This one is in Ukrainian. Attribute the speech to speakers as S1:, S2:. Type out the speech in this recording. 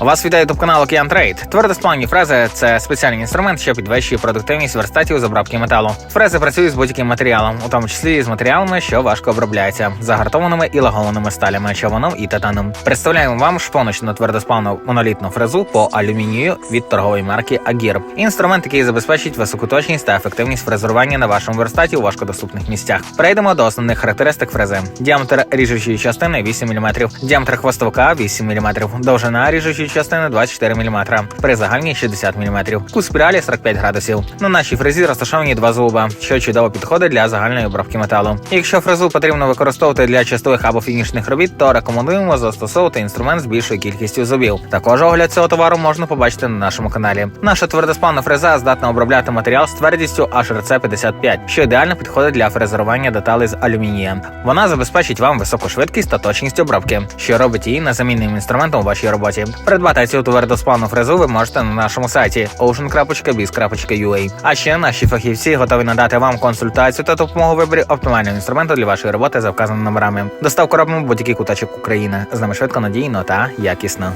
S1: Вас вітає ютуб канал Океан Трейд. Твердосплавні фрези це спеціальний інструмент, що підвищує продуктивність верстатів з обробки металу. Фрези працюють з будь-яким матеріалом, у тому числі і з матеріалами, що важко обробляються, загартованими і лагованими сталями, човоном і титаном. Представляємо вам шпоночну твердосплавну монолітну фрезу по алюмінію від торгової марки Агір. Інструмент, який забезпечить високу точність та ефективність фрезерування на вашому верстаті у важкодоступних місцях. Перейдемо до основних характеристик фрези. Діаметр ріжучої частини 8 мм, діаметр хвостовка 8 мм, довжина ріжучої частини 24 мм, при загальній 60 мм, кут спіралі 45 градусів. На нашій фрезі розташовані два зуба, що чудово підходить для загальної обробки металу. Якщо фрезу потрібно використовувати для чистових або фінішних робіт, то рекомендуємо застосовувати інструмент з більшою кількістю зубів. Також огляд цього товару можна побачити на нашому каналі. Наша твердоспанна фреза здатна обробляти матеріал з твердістю HRC 55, що ідеально підходить для фрезерування деталей з алюмінія. Вона забезпечить вам високу швидкість та точність обробки, що робить її незамінним інструментом у вашій роботі. Придбати цю твердоспанну фрезу ви можете на нашому сайті ocean.biz.ua. А ще наші фахівці готові надати вам консультацію та допомогу виборі оптимального інструменту для вашої роботи за вказаними номерами. Доставку робимо будь-який куточок України. З нами швидко, надійно та якісно.